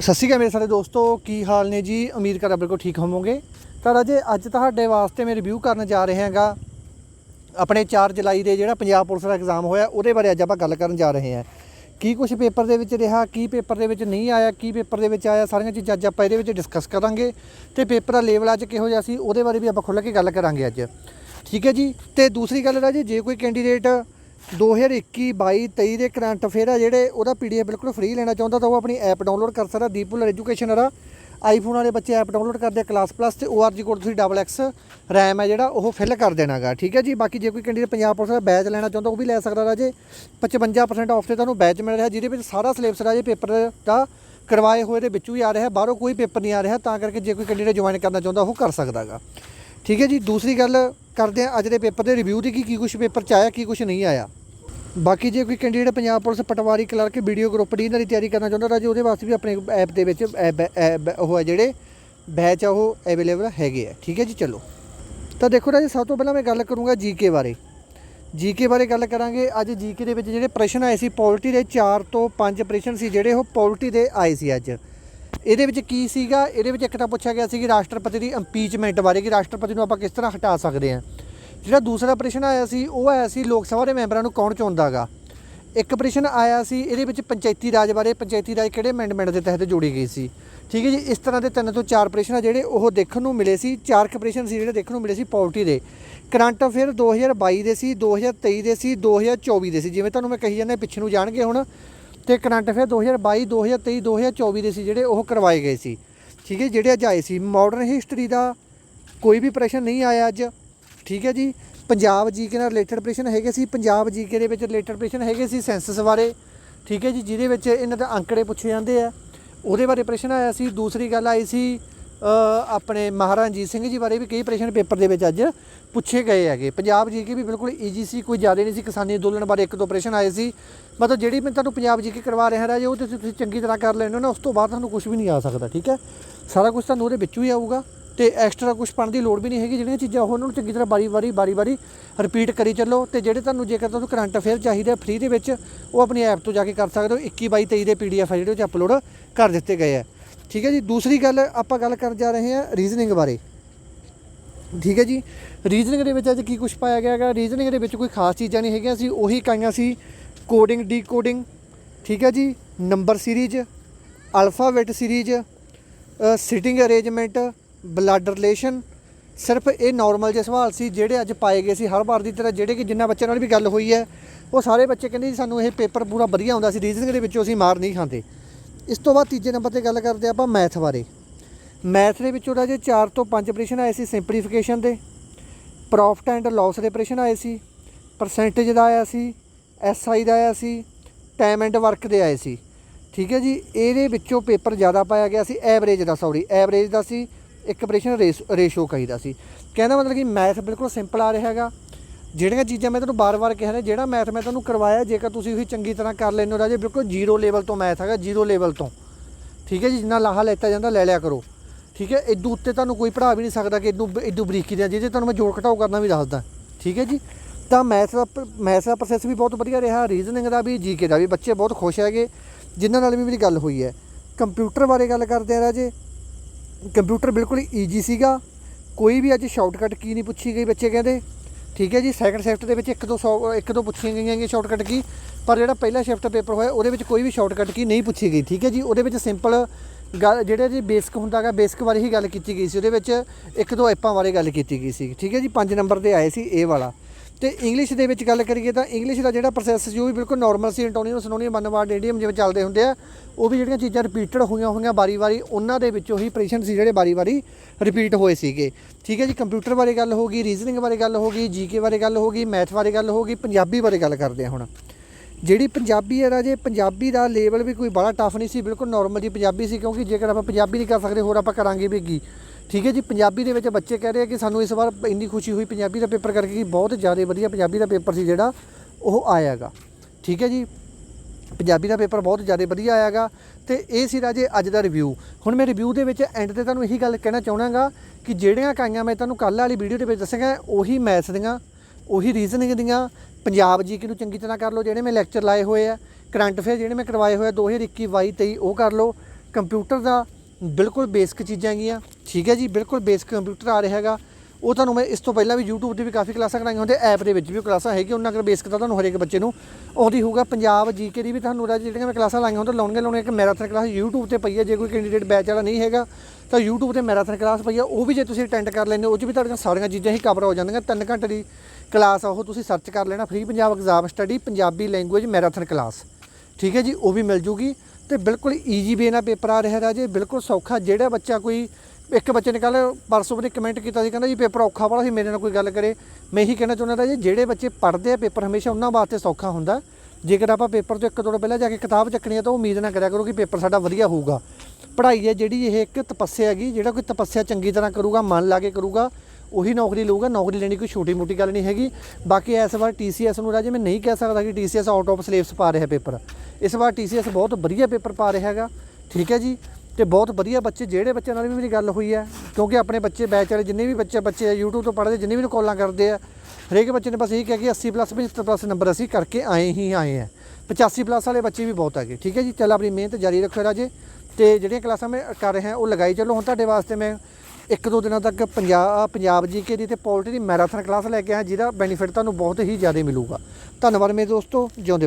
ਸਤਿ ਸ਼੍ਰੀ ਅਕਾਲ ਮੇਰੇ ਸਾਰੇ ਦੋਸਤੋ, ਕੀ ਹਾਲ ਨੇ ਜੀ? ਉਮੀਦ ਕਰਦਾ ਬਿਲਕੁਲ ਠੀਕ ਹੋਵੋਗੇ। ਤਾਂ ਰਾਜੇ, ਅੱਜ ਤੁਹਾਡੇ ਵਾਸਤੇ ਮੈਂ ਰਿਵਿਊ ਕਰਨ ਜਾ ਰਿਹਾ ਹਾਂਗਾ। ਆਪਣੇ 4 ਜੁਲਾਈ ਦੇ ਜਿਹੜਾ ਪੰਜਾਬ ਪੁਲਿਸ ਦਾ ਐਗਜ਼ਾਮ ਹੋਇਆ, ਉਹਦੇ ਬਾਰੇ ਅੱਜ ਆਪਾਂ ਗੱਲ ਕਰਨ ਜਾ ਰਹੇ ਹਾਂ। ਕੀ ਕੁਝ ਪੇਪਰ ਦੇ ਵਿੱਚ ਰਿਹਾ, ਕੀ ਪੇਪਰ ਦੇ ਵਿੱਚ ਨਹੀਂ ਆਇਆ, ਕੀ ਪੇਪਰ ਦੇ ਵਿੱਚ ਆਇਆ, ਸਾਰੀਆਂ ਚੀਜ਼ਾਂ ਅੱਜ ਆਪਾਂ ਇਹਦੇ ਵਿੱਚ ਡਿਸਕਸ ਕਰਾਂਗੇ। ਤੇ ਪੇਪਰ ਦਾ ਲੈਵਲ ਅੱਜ ਕਿਹੋ ਜਿਹਾ ਸੀ, ਉਹਦੇ ਬਾਰੇ ਵੀ ਆਪਾਂ ਖੁੱਲ੍ਹ ਕੇ ਗੱਲ ਕਰਾਂਗੇ ਅੱਜ। ਠੀਕ ਹੈ ਜੀ? ਤੇ ਦੂਸਰੀ ਗੱਲ ਰਾਜੇ, ਜੇ ਕੋਈ ਕੈਂਡੀਡੇਟ 2021 22 23 ਦੇ ਕਰੰਟ ਅਫੇਅਰ ਆ ਜਿਹੜੇ, ਉਹਦਾ ਪੀਡੀਐਫ ਬਿਲਕੁਲ ਫ੍ਰੀ ਲੈਣਾ ਚਾਹੁੰਦਾ ਤਾਂ ਉਹ ਆਪਣੀ ਐਪ ਡਾਊਨਲੋਡ ਕਰ ਸਕਦਾ ਦੀਪੂਲਰ ਐਜੂਕੇਸ਼ਨ ਦਾ ਆਈਫੋਨ ਵਾਲੇ ਬੱਚੇ ਐਪ ਡਾਊਨਲੋਡ ਕਰਦੇ ਆ ਕਲਾਸ ਪਲੱਸ ਤੇ ORG ਕੋਡ ਤੁਸੀਂ ਡਬਲ ਐਕਸ ਰੈਮ ਹੈ ਜਿਹੜਾ, ਉਹ ਫਿਲ ਕਰ ਦੇਣਾਗਾ, ਠੀਕ ਹੈ ਜੀ? ਬਾਕੀ ਜੇ ਕੋਈ ਕੈਂਡੀਡੇਟ ਪੰਜਾਬ ਪੁਲਿਸ ਦਾ ਬੈਚ ਲੈਣਾ ਚਾਹੁੰਦਾ, ਉਹ ਵੀ ਲੈ ਸਕਦਾ ਰਾਜੇ। 55% ਆਫ ਤੇ ਤੁਹਾਨੂੰ ਬੈਚ ਮਿਲ ਰਿਹਾ, ਜਿਹਦੇ ਵਿੱਚ ਸਾਰਾ ਸਿਲੇਬਸ ਰਾਜੇ ਪੇਪਰ ਦਾ ਕਰਵਾਏ ਹੋਏ ਦੇ ਵਿੱਚੋਂ ਹੀ ਆ ਰਿਹਾ, ਬਾਹਰੋਂ ਕੋਈ ਪੇਪਰ ਨਹੀਂ ਆ ਰਿਹਾ, ਤਾਂ ਕਰਕੇ ਜੇ ਕੋਈ ਕੈਂਡੀਡੇਟ ਜੁਆਇਨ ਕਰਨਾ ਚਾਹੁੰਦਾ, ਉਹ ਕਰ ਸਕਦਾਗਾ। ਠੀਕ ਹੈ ਜੀ, ਦੂਸਰੀ ਗੱਲ ਕਰਦੇ ਆ ਅੱਜ ਦੇ ਪੇਪਰ ਦੇ ਰਿਵਿਊ ਦੀ ਕਿ ਕੀ ਕੁਝ ਪੇਪਰ ਚ ਆਇਆ, ਕੀ ਕੁਝ ਨਹੀਂ ਆਇਆ। ਬਾਕੀ ਜੇ ਕੋਈ candidate Punjab police patwari clerk VDO group D ਇਹਨਾਂ ਦੀ ਤਿਆਰੀ ਕਰਨਾ ਚਾਹੁੰਦਾ ਤਾਂ ਜੀ ਉਹਦੇ ਵਾਸਤੇ ਵੀ ਆਪਣੇ ਐਪ ਦੇ ਵਿੱਚ ਐਪ- ਐਪ- ਉਹ ਹੈ ਜਿਹੜੇ ਬੈਚ ਆ ਉਹ ਅਵੇਲੇਬਲ ਹੈਗੇ ਆ। ਠੀਕ ਹੈ ਜੀ, ਚਲੋ। ਤਾਂ ਦੇਖੋ ਰਾਜੀ, ਸਭ ਤੋਂ ਪਹਿਲਾਂ ਮੈਂ ਗੱਲ ਕਰੂੰਗਾ ਜੀਕੇ ਬਾਰੇ। ਜੀਕੇ ਬਾਰੇ ਗੱਲ ਕਰਾਂਗੇ। ਅੱਜ ਜੀਕੇ ਦੇ ਵਿੱਚ ਜਿਹੜੇ ਪ੍ਰਸ਼ਨ ਆਏ ਸੀ ਪੋਲਟੀ ਦੇ 4 ਤੋਂ 5 ਪ੍ਰਸ਼ਨ ਸੀ, ਜਿਹੜੇ ਉਹ ਪੋਲਟੀ ਦੇ ਆਏ ਸੀ ਅੱਜ। ਇਹਦੇ ਵਿੱਚ ਕੀ ਸੀਗਾ? ਇਹਦੇ ਵਿੱਚ ਇੱਕ ਤਾਂ ਪੁੱਛਿਆ ਗਿਆ ਸੀ ਕਿ ਰਾਸ਼ਟਰਪਤੀ ਦੀ ਇੰਪੀਚਮੈਂਟ ਬਾਰੇ ਕਿ ਰਾਸ਼ਟਰਪਤੀ ਨੂੰ ਆਪਾਂ ਕਿਸ ਤਰ੍ਹਾਂ ਹਟਾ ਸਕਦੇ ਹਾਂ। ਜਿਹੜਾ ਦੂਸਰਾ ਪ੍ਰਸ਼ਨ ਆਇਆ ਸੀ, ਉਹ ਆਇਆ ਸੀ ਲੋਕ ਸਭਾ ਦੇ ਮੈਂਬਰਾਂ ਨੂੰ ਕੌਣ ਚੁਣਦਾਗਾ? ਇੱਕ ਪ੍ਰਸ਼ਨ ਆਇਆ ਸੀ, ਇਹਦੇ ਵਿੱਚ ਪੰਚਾਇਤੀ ਰਾਜ ਬਾਰੇ, ਪੰਚਾਇਤੀ ਰਾਜ ਕਿਹੜੇ ਅਮੈਂਡਮੈਂਟ ਦੇ ਤਹਿਤ ਜੋੜੀ ਗਈ ਸੀ? ਠੀਕ ਹੈ ਜੀ, ਇਸ ਤਰ੍ਹਾਂ ਦੇ ਤਿੰਨ ਤੋਂ ਚਾਰ ਪ੍ਰਸ਼ਨ ਆ ਜਿਹੜੇ ਉਹ ਦੇਖਣ ਨੂੰ ਮਿਲੇ ਸੀ, ਚਾਰ ਕੁ ਪ੍ਰਸ਼ਨ ਸੀ ਜਿਹੜੇ ਦੇਖਣ ਨੂੰ ਮਿਲੇ ਸੀ ਪੋਲਿਟੀ ਦੇ। ਕਰੰਟ ਅਫੇਅਰ 2022 ਦੇ ਸੀ 2023 ਦੇ ਸੀ 2024 ਦੇ ਸੀ। ਜਿਵੇਂ ਤੁਹਾਨੂੰ ਮੈਂ ਕਹੀ ਜਾਂਦਾ ਪਿੱਛੇ ਨੂੰ ਜਾਣਗੇ ਹੁਣ। ਤੇ ਕਰੰਟ ਅਫੇਅਰ 2022 2023 2024 ਦੇ ਸੀ ਜਿਹੜੇ ਉਹ ਕਰਵਾਏ ਗਏ ਸੀ। ਠੀਕ ਹੈ, ਜਿਹੜੇ ਅੱਜ ਆਏ ਸੀ। ਮਾਡਰਨ ਹਿਸਟਰੀ ਦਾ ਕੋਈ ਵੀ ਪ੍ਰਸ਼ਨ ਨਹੀਂ ਆਇਆ ਅੱਜ। ਠੀਕ ਹੈ ਜੀ, ਪੰਜਾਬ ਜੀਕੇ ਨਾਲ ਰਿਲੇਟਡ ਪ੍ਰਸ਼ਨ ਹੈਗੇ ਸੀ। ਪੰਜਾਬ ਜੀਕੇ ਦੇ ਵਿੱਚ ਰਿਲੇਟਡ ਪ੍ਰਸ਼ਨ ਹੈਗੇ ਸੀ ਸੈਂਸਸ ਬਾਰੇ। ਠੀਕ ਹੈ ਜੀ, ਜਿਹਦੇ ਵਿੱਚ ਇਹਨਾਂ ਦੇ ਅੰਕੜੇ ਪੁੱਛੇ ਜਾਂਦੇ ਆ। ਉਹਦੇ ਬਾਰੇ ਪ੍ਰਸ਼ਨ ਆਇਆ ਸੀ। ਦੂਸਰੀ ਗੱਲ ਆਈ ਸੀ ਆਪਣੇ ਮਹਾਰਾਜਾ ਰਣਜੀਤ ਸਿੰਘ ਜੀ ਬਾਰੇ ਵੀ ਕਈ ਪ੍ਰਸ਼ਨ ਪੇਪਰ ਦੇ ਵਿੱਚ ਅੱਜ ਪੁੱਛੇ ਗਏ ਹੈਗੇ। ਪੰਜਾਬ ਜੀਕੇ ਵੀ ਬਿਲਕੁਲ ਈਜੀ ਸੀ, ਕੋਈ ਜ਼ਿਆਦਾ ਨਹੀਂ ਸੀ ਕਿਸਾਨੀ ਅੰਦੋਲਨ ਬਾਰੇ ਇੱਕ ਦੋ ਪ੍ਰਸ਼ਨ ਆਏ ਸੀ। ਮਤਲਬ ਜਿਹੜੀ ਮੈਂ ਤੁਹਾਨੂੰ ਪੰਜਾਬ ਜੀਕੇ ਕਰਵਾ ਰਿਹਾ ਰਾਜੇ, ਉਹ ਤੇ ਤੁਸੀਂ ਚੰਗੀ ਤਰ੍ਹਾਂ ਕਰ ਲੈਣੇ ਹੋ ਨਾ, ਉਸ ਤੋਂ ਬਾਅਦ ਤੁਹਾਨੂੰ ਕੁਝ ਵੀ ਨਹੀਂ ਆ ਸਕਦਾ, ਠੀਕ ਹੈ? ਸਾਰਾ ਕੁਝ ਤੁਹਾਨੂੰ ਉਹਦੇ ਵਿੱਚੋਂ ਹੀ ਆਊਗਾ ਤੇ ਐਕਸਟਰਾ ਕੁਝ ਪੜ੍ਹਨ ਦੀ ਲੋੜ ਵੀ ਨਹੀਂ ਹੈਗੀ, ਜਿਹੜੀਆਂ ਚੀਜ਼ਾਂ ਉਹ ਉਹਨਾਂ ਨੂੰ ਚੰਗੀ ਤਰ੍ਹਾਂ ਬਾਰੀ-ਬਾਰੀ ਬਾਰੀ-ਬਾਰੀ ਰਿਪੀਟ ਕਰੀ ਚੱਲੋ ਤੇ ਜਿਹੜੇ ਤੁਹਾਨੂੰ ਜੇਕਰ ਤੁਹਾਨੂੰ ਕਰੰਟ ਅਫੇਅਰ ਚਾਹੀਦਾ ਫ੍ਰੀ ਦੇ ਵਿੱਚ, ਉਹ ਆਪਣੀ ਐਪ ਤੋਂ ਜਾ ਕੇ ਕਰ ਸਕਦੇ ਹੋ। 21 22 23 ਦੇ ਪੀਡੀਐਫ ਆ ਜਿਹੜੇ ਉਹ 'ਚ ਅਪਲੋਡ ਕਰ ਦਿੱਤੇ ਗਏ ਆ। ਠੀਕ ਹੈ ਜੀ, ਦੂਸਰੀ ਗੱਲ ਆਪਾਂ ਗੱਲ ਕਰਨ ਜਾ ਰਹੇ ਹਾਂ ਰੀਜ਼ਨਿੰਗ ਬਾਰੇ। ਠੀਕ ਹੈ ਜੀ ਰੀਜ਼ਨਿੰਗ ਦੇ ਵਿੱਚ ਅੱਜ ਕੀ ਕੁਝ ਪਾਇਆ ਗਿਆ ਹੈਗਾ? ਰੀਜ਼ਨਿੰਗ ਦੇ ਵਿੱਚ ਕੋਈ ਖਾਸ ਚੀਜ਼ਾਂ ਨਹੀਂ ਹੈਗੀਆਂ ਸੀ ਉਹੀ ਕਾਈਆਂ ਸੀ ਕੋਡਿੰਗ ਡੀਕੋਡਿੰਗ ਠੀਕ ਹੈ ਜੀ number series alphabet series sitting arrangement blood relation ਸਿਰਫ ਇਹ ਨਾਰਮਲ ਜਿਹੇ ਸਵਾਲ ਸੀ ਜਿਹੜੇ ਅੱਜ ਪਾਏ ਗਏ ਸੀ ਹਰ ਵਾਰ ਦੀ ਤਰ੍ਹਾਂ, ਜਿਹੜੇ ਕਿ ਜਿੰਨਾ ਬੱਚਿਆਂ ਨਾਲ ਵੀ ਗੱਲ ਹੋਈ ਹੈ, ਉਹ ਸਾਰੇ ਬੱਚੇ ਕਹਿੰਦੇ ਜੀ ਸਾਨੂੰ ਇਹ ਪੇਪਰ ਪੂਰਾ ਵਧੀਆ ਹੁੰਦਾ ਸੀ ਰੀਜ਼ਨਿੰਗ ਦੇ ਵਿੱਚੋਂ ਅਸੀਂ ਮਾਰ ਨਹੀਂ ਖਾਂਦੇ। ਇਸ ਤੋਂ ਬਾਅਦ ਤੀਜੇ ਨੰਬਰ ਤੇ ਗੱਲ ਕਰਦੇ ਆਪਾਂ ਮੈਥ ਬਾਰੇ। ਮੈਥ ਦੇ ਵਿੱਚ ਉਹਦਾ ਜੇ 4 ਤੋਂ 5 ਪ੍ਰਸ਼ਨ ਆਏ ਸੀ ਸਿੰਪਲੀਫਿਕੇਸ਼ਨ ਦੇ ਪ੍ਰੋਫਿਟ ਐਂਡ ਲਾਸ ਦੇ ਪ੍ਰਸ਼ਨ ਆਏ ਸੀ ਪਰਸੈਂਟੇਜ ਦਾ ਆਇਆ ਸੀ ਐਸਆਈ ਦਾ ਆਇਆ ਸੀ ਟਾਈਮ ਐਂਡ ਵਰਕ ਦੇ ਆਏ ਸੀ। ਠੀਕ ਹੈ ਜੀ, ਇਹਦੇ ਵਿੱਚੋਂ ਪੇਪਰ ਜ਼ਿਆਦਾ ਪਾਇਆ ਗਿਆ ਸੀ ਐਵਰੇਜ ਦਾ ਸੌਰੀ ਐਵਰੇਜ ਦਾ ਸੀ, ਇੱਕ ਪ੍ਰਸ਼ਨ ਰੇਸ਼ੋ ਕਹੀਦਾ ਸੀ। ਕਹਿੰਦਾ ਮਤਲਬ ਕਿ ਮੈਥ ਬਿਲਕੁਲ ਸਿੰਪਲ ਆ ਰਿਹਾ ਹੈਗਾ। ਜਿਹੜੀਆਂ ਚੀਜ਼ਾਂ ਮੈਂ ਤੁਹਾਨੂੰ ਬਾਰ-ਬਾਰ ਕਿਹਾ ਰਿਹਾ ਜਿਹੜਾ ਮੈਥ ਮੈਂ ਤੁਹਾਨੂੰ ਕਰਵਾਇਆ, ਜੇਕਰ ਤੁਸੀਂ ਉਹੀ ਚੰਗੀ ਤਰ੍ਹਾਂ ਕਰ ਲੈਂਦੇ ਹੋ ਰਾਜੇ, ਬਿਲਕੁਲ ਜ਼ੀਰੋ ਲੈਵਲ ਤੋਂ ਮੈਥ ਹੈਗਾ ਜ਼ੀਰੋ ਲੈਵਲ ਤੋਂ। ਠੀਕ ਹੈ ਜੀ, ਜਿੰਨਾ ਲਾਹਾ ਲੈਤਾ ਜਾਂਦਾ, ਲੈ ਲਿਆ ਕਰੋ। ਠੀਕ ਹੈ ਇਦੋਂ ਉੱਤੇ ਤੁਹਾਨੂੰ ਕੋਈ ਪੜ੍ਹਾ ਵੀ ਨਹੀਂ ਸਕਦਾ ਕਿ ਇਦੋਂ ਇਦੋਂ ਬਰੀਕੀ ਦੇ ਜਿਹਦੇ ਤੁਹਾਨੂੰ ਮੈਂ ਜੋੜ ਘਟਾਓ ਕਰਨਾ ਵੀ ਦੱਸਦਾ। ਠੀਕ ਹੈ ਜੀ, ਤਾਂ ਮੈਥ ਦਾ ਮੈਥ ਦਾ ਪ੍ਰੋਸੈਸ ਵੀ ਬਹੁਤ ਵਧੀਆ ਰਿਹਾ ਰੀਜ਼ਨਿੰਗ ਦਾ ਵੀ ਜੀਕੇ ਦਾ ਵੀ, ਬੱਚੇ ਬਹੁਤ ਖੁਸ਼ ਹੈਗੇ, ਜਿਨ੍ਹਾਂ ਨਾਲ ਵੀ ਮੇਰੀ ਗੱਲ ਹੋਈ ਹੈ। ਕੰਪਿਊਟਰ ਬਾਰੇ ਗੱਲ ਕਰਦੇ ਆ ਰਾਜੇ। ਕੰਪਿਊਟਰ ਬਿਲਕੁਲ ਈਜੀ ਸੀਗਾ, ਕੋਈ ਵੀ ਅੱਜ ਸ਼ਾਰਟਕਟ ਕੀ ਨਹੀਂ ਪੁੱਛੀ ਗਈ ਬੱਚੇ ਕਹਿੰਦੇ। ਠੀਕ ਹੈ ਜੀ ਸੈਕੰਡ ਸ਼ਿਫਟ ਦੇ ਵਿੱਚ ਇੱਕ ਦੋ ਸੌ, ਇੱਕ ਦੋ ਪੁੱਛੀਆਂ ਗਈਆਂ ਹੈਗੀਆਂ ਸ਼ਾਰਟਕਟ ਕੀ, ਪਰ ਜਿਹੜਾ ਪਹਿਲਾ ਸ਼ਿਫਟ ਪੇਪਰ ਹੋਇਆ, ਉਹਦੇ ਵਿੱਚ ਕੋਈ ਵੀ ਸ਼ਾਰਟਕਟ ਕੀ ਨਹੀਂ ਪੁੱਛੀ ਗਈ, ਠੀਕ ਹੈ ਜੀ। ਉਹਦੇ ਵਿੱਚ ਸਿੰਪਲ ਗੱਲ, ਜਿਹੜੇ ਜੀ ਬੇਸਿਕ ਹੁੰਦਾਗਾ ਬੇਸਿਕ ਬਾਰੇ ਹੀ ਗੱਲ ਕੀਤੀ ਗਈ ਸੀ। ਉਹਦੇ ਵਿੱਚ ਇੱਕ ਦੋ ਐਪਾਂ ਬਾਰੇ ਗੱਲ ਕੀਤੀ ਗਈ ਸੀ, ਠੀਕ ਹੈ ਜੀ। 5 ਨੰਬਰ ਤੇ ਆਏ ਸੀ, ਇਹ ਵਾਲਾ। ਤੇ ਇੰਗਲਿਸ਼ ਦੇ ਵਿੱਚ ਗੱਲ ਕਰੀਏ ਤਾਂ ਇੰਗਲਿਸ਼ ਦਾ ਜਿਹੜਾ ਪ੍ਰੋਸੈਸ ਸੀ, ਉਹ ਵੀ ਬਿਲਕੁਲ ਨਾਰਮਲ ਸੀ antonym synonym one word idiom ਜਿਵੇਂ ਚੱਲਦੇ ਹੁੰਦੇ ਆ, ਉਹ ਵੀ ਜਿਹੜੀਆਂ ਚੀਜ਼ਾਂ ਰਿਪੀਟਡ ਹੋਈਆਂ ਹੋਈਆਂ ਵਾਰੀ ਵਾਰੀ ਉਹਨਾਂ ਦੇ ਵਿੱਚੋਂ ਹੀ ਪ੍ਰਸ਼ਨ ਸੀ ਜਿਹੜੇ ਵਾਰੀ ਵਾਰੀ ਰਿਪੀਟ ਹੋਏ ਸੀਗੇ। ਠੀਕ ਹੈ ਜੀ ਕੰਪਿਊਟਰ ਬਾਰੇ ਗੱਲ ਹੋ ਗਈ ਰੀਜ਼ਨਿੰਗ ਬਾਰੇ ਗੱਲ ਹੋ ਗਈ ਜੀਕੇ ਬਾਰੇ ਗੱਲ ਹੋ ਗਈ ਮੈਥ ਬਾਰੇ ਗੱਲ ਹੋ ਗਈ, ਪੰਜਾਬੀ ਬਾਰੇ ਗੱਲ ਕਰਦੇ ਆ ਹੁਣ। ਜਿਹੜੀ ਪੰਜਾਬੀ ਹੈ ਰਾਜੇ, ਪੰਜਾਬੀ ਦਾ ਲੈਵਲ ਵੀ ਕੋਈ ਬੜਾ ਟਫ ਨਹੀਂ ਸੀ, ਬਿਲਕੁਲ ਨਾਰਮਲ ਜੀ ਪੰਜਾਬੀ ਸੀ, ਕਿਉਂਕਿ ਜੇਕਰ ਆਪਾਂ ਪੰਜਾਬੀ ਨਹੀਂ ਕਰ ਸਕਦੇ, ਹੋਰ ਆਪਾਂ ਕਰਾਂਗੇ ਵੀ ਕੀ? ਠੀਕ ਹੈ ਜੀ, ਪੰਜਾਬੀ ਦੇ ਵਿੱਚ ਬੱਚੇ ਕਹਿ ਰਹੇ ਆ ਕਿ ਸਾਨੂੰ ਇਸ ਵਾਰ ਇੰਨੀ ਖੁਸ਼ੀ ਹੋਈ, ਪੰਜਾਬੀ ਦਾ ਪੇਪਰ ਕਰਕੇ ਕਿ ਬਹੁਤ ਜ਼ਿਆਦਾ ਵਧੀਆ ਪੰਜਾਬੀ ਦਾ ਪੇਪਰ ਸੀ ਜਿਹੜਾ ਉਹ ਆਇਆਗਾ। ਠੀਕ ਹੈ ਜੀ, ਪੰਜਾਬੀ ਦਾ ਪੇਪਰ ਬਹੁਤ ਜ਼ਿਆਦਾ ਵਧੀਆ ਆਇਆਗਾ ਤੇ ਇਹ ਸੀ ਰਾਜੇ ਅੱਜ ਦਾ ਰਿਵਿਊ ਹੁਣ ਮੈਂ ਰਿਵਿਊ ਦੇ ਵਿੱਚ ਐਂਡ ਤੇ ਤੁਹਾਨੂੰ ਇਹੀ ਗੱਲ ਕਹਿਣਾ ਚਾਹਣਾਗਾ ਕਿ ਜਿਹੜੀਆਂ ਕਾਈਆਂ ਮੈਂ ਤੁਹਾਨੂੰ ਕੱਲ੍ਹ ਵਾਲੀ ਵੀਡੀਓ ਦੇ ਵਿੱਚ ਦੱਸਾਂਗਾ, ਉਹੀ ਮੈਥ ਦੀਆਂ, ਉਹੀ ਰੀਜ਼ਨਿੰਗ ਦੀਆਂ, ਪੰਜਾਬ ਜੀਕੇ ਨੂੰ ਚੰਗੀ ਤਰ੍ਹਾਂ ਕਰ ਲਓ, ਜਿਹੜੇ ਮੈਂ ਲੈਕਚਰ ਲਾਏ ਹੋਏ ਆ, ਕਰੰਟ ਅਫੇਅਰ ਜਿਹੜੇ ਮੈਂ ਕਰਵਾਏ ਹੋਏ ਆ 2021 22 23 ਉਹ ਕਰ ਲਓ ਕੰਪਿਊਟਰ ਦਾ ਬਿਲਕੁਲ ਬੇਸਿਕ ਚੀਜ਼ਾਂ ਹੈਗੀਆਂ। ਠੀਕ ਹੈ ਜੀ, ਬਿਲਕੁਲ ਬੇਸਿਕ ਕੰਪਿਊਟਰ ਆ ਰਿਹਾ ਹੈਗਾ। ਉਹ ਤੁਹਾਨੂੰ ਮੈਂ ਇਸ ਤੋਂ ਪਹਿਲਾਂ ਵੀ YouTube ਤੇ ਵੀ ਕਾਫੀ ਕਲਾਸਾਂ ਕਰਾਈਆਂ ਹੁੰਦੀਆਂ, ਐਪ ਦੇ ਵਿੱਚ ਵੀ ਕਲਾਸਾਂ ਹੈਗੀਆਂ। ਉਹਨਾਂ ਕਰ ਬੇਸਿਕ ਤਾਂ ਤੁਹਾਨੂੰ ਹਰੇਕ ਬੱਚੇ ਨੂੰ ਆਉਂਦੀ ਹੋਊਗਾ। ਪੰਜਾਬ ਜੀਕੇ ਦੀ ਵੀ ਤੁਹਾਨੂੰ ਰਾਜ ਜਿਹੜੀਆਂ ਮੈਂ ਕਲਾਸਾਂ ਲਾਈਆਂ ਹੁੰਦੀਆਂ ਲਾਉਣਗੇ ਲਾਉਣਗੇ ਇੱਕ ਮੈਰਾਥਨ ਕਲਾਸ YouTube ਤੇ ਪਈ ਹੈ। ਜੇ ਕੋਈ ਕੈਂਡੀਡੇਟ ਬੈਚ ਵਾਲਾ ਨਹੀਂ ਹੈਗਾ, ਤਾਂ YouTube ਤੇ ਮੈਰਾਥਨ ਕਲਾਸ ਪਈ ਹੈ। ਉਹ ਵੀ ਜੇ ਤੁਸੀਂ ਅਟੈਂਡ ਕਰ ਲੈਂਦੇ ਹੋ, ਉਹ 'ਚ ਵੀ ਤੁਹਾਡੀਆਂ ਸਾਰੀਆਂ ਚੀਜ਼ਾਂ ਹੀ ਕਵਰ ਹੋ ਜਾਂਦੀਆਂ। ਤਿੰਨ ਘੰਟੇ ਦੀ ਕਲਾਸ ਆ ਉਹ, ਤੁਸੀਂ ਸਰਚ ਕਰ ਲੈਣਾ। Free Punjab exam study Punjabi language marathon class ਠੀਕ ਹੈ ਜੀ, ਉਹ ਵੀ ਮਿਲ ਜੂਗੀ। ਤੇ ਬਿਲਕੁਲ ਈਜੀ ਵੇ ਨਾਲ ਪੇਪਰ ਆ ਰਿਹਾ ਰਾਜੇ, ਬਿਲਕੁਲ ਸੌਖਾ। ਜਿਹੜਾ ਬੱਚਾ ਕੋਈ, ਇੱਕ ਬੱਚੇ ਨੇ ਕੱਲ ਪਰਸੋਂ ਵੀ ਕਮੈਂਟ ਕੀਤਾ ਸੀ, ਕਹਿੰਦਾ ਜੀ ਪੇਪਰ ਔਖਾ ਵਾਲਾ ਸੀ, ਮੇਰੇ ਨਾਲ ਕੋਈ ਗੱਲ ਕਰੇ। ਮੈਂ ਇਹੀ ਕਹਿਣਾ ਚਾਹੁੰਦਾ ਜੀ ਜਿਹੜੇ ਬੱਚੇ ਪੜ੍ਹਦੇ ਆ ਪੇਪਰ ਹਮੇਸ਼ਾ ਉਹਨਾਂ ਵਾਸਤੇ ਸੌਖਾ ਹੁੰਦਾ। ਜੇਕਰ ਆਪਾਂ ਪੇਪਰ ਤੋਂ ਇੱਕ ਦੋ ਦਿਨ ਪਹਿਲਾਂ ਜਾ ਕੇ ਕਿਤਾਬ ਚੱਕਣੀ ਹੈ ਤਾਂ ਉਹ ਉਮੀਦ ਨਾ ਕਰਿਆ ਕਰੋ ਕਿ ਪੇਪਰ ਸਾਡਾ ਵਧੀਆ ਹੋਊਗਾ। ਪੜ੍ਹਾਈ ਹੈ ਜਿਹੜੀ ਇਹ ਇੱਕ ਤਪੱਸਿਆ ਹੈਗੀ, ਜਿਹੜਾ ਕੋਈ ਤਪੱਸਿਆ ਚੰਗੀ ਤਰ੍ਹਾਂ ਕਰੂਗਾ, ਮਨ ਲਾ ਕੇ ਕਰੂਗਾ ਉਹੀ ਨੌਕਰੀ ਲਊਗਾ, ਨੌਕਰੀ ਲੈਣੀ ਕੋਈ ਛੋਟੀ ਮੋਟੀ ਗੱਲ ਨਹੀਂ ਹੈਗੀ। ਬਾਕੀ ਇਸ ਵਾਰ TCS ਨੂੰ ਰਾਜੇ ਮੈਂ ਨਹੀਂ ਕਹਿ ਸਕਦਾ ਕਿ TCS ਆਊਟ ਆਫ ਸਿਲੇਬਸ ਪਾ ਰਿਹਾ ਪੇਪਰ। ਇਸ ਵਾਰ TCS ਬਹੁਤ ਵਧੀਆ ਪੇਪਰ ਪਾ ਰਿਹਾ ਹੈਗਾ। ਠੀਕ ਹੈ ਜੀ? ਤੇ ਬਹੁਤ ਵਧੀਆ ਬੱਚੇ, ਜਿਹੜੇ ਬੱਚਿਆਂ ਨਾਲ ਵੀ ਮੇਰੀ ਗੱਲ ਹੋਈ ਹੈ। ਕਿਉਂਕਿ ਆਪਣੇ ਬੱਚੇ ਬੈਚ ਵਾਲੇ ਜਿੰਨੇ ਵੀ ਬੱਚੇ ਬੱਚੇ ਆ YouTube ਤੋਂ ਪੜ੍ਹਦੇ, ਜਿੰਨੇ ਵੀ ਕਾਲਾਂ ਕਰਦੇ ਆ, ਹਰੇਕ ਬੱਚੇ ਨੇ ਬਸ ਇਹ ਕਿਹਾ ਕਿ 80 ਪਲੱਸ 75 ਪਲੱਸ ਨੰਬਰ ਅਸੀਂ ਕਰਕੇ ਆਏ ਹੀ ਆਏ ਆ। 85 ਪਲੱਸ ਵਾਲੇ ਬੱਚੇ ਵੀ ਬਹੁਤ ਹੈਗੇ। ਠੀਕ ਹੈ ਜੀ? ਚੱਲ ਆਪਣੀ ਮਿਹਨਤ ਜਾਰੀ ਰੱਖੋ ਰਾਜੇ। ਤੇ ਜਿਹੜੀਆਂ ਕਲਾਸਾਂ ਮੈਂ ਕਰ ਰਿਹਾ, ਉਹ ਲਗਾਈ ਚੱਲੋ। ਹੁਣ ਤੁਹਾਡੇ ਵਾਸਤੇ ਮੈਂ ਇੱਕ ਦੋ ਦਿਨਾਂ ਤੱਕ ਪੰਜਾਬ ਪੰਜਾਬ ਜੀਕੇ ਦੀ ਤੇ ਪੋਲਟਰੀ ਦੀ ਮੈਰਾਥਨ ਕਲਾਸ ਲੈ ਕੇ ਆਇਆ, ਜਿਹਦਾ ਬੈਨੀਫਿਟ ਤੁਹਾਨੂੰ ਬਹੁਤ ਹੀ ਜ਼ਿਆਦਾ ਮਿਲੂਗਾ ਧੰਨਵਾਦ ਮੇਰੇ ਦੋਸਤੋ, ਜਿਉਂਦੇ ਵਸੋ।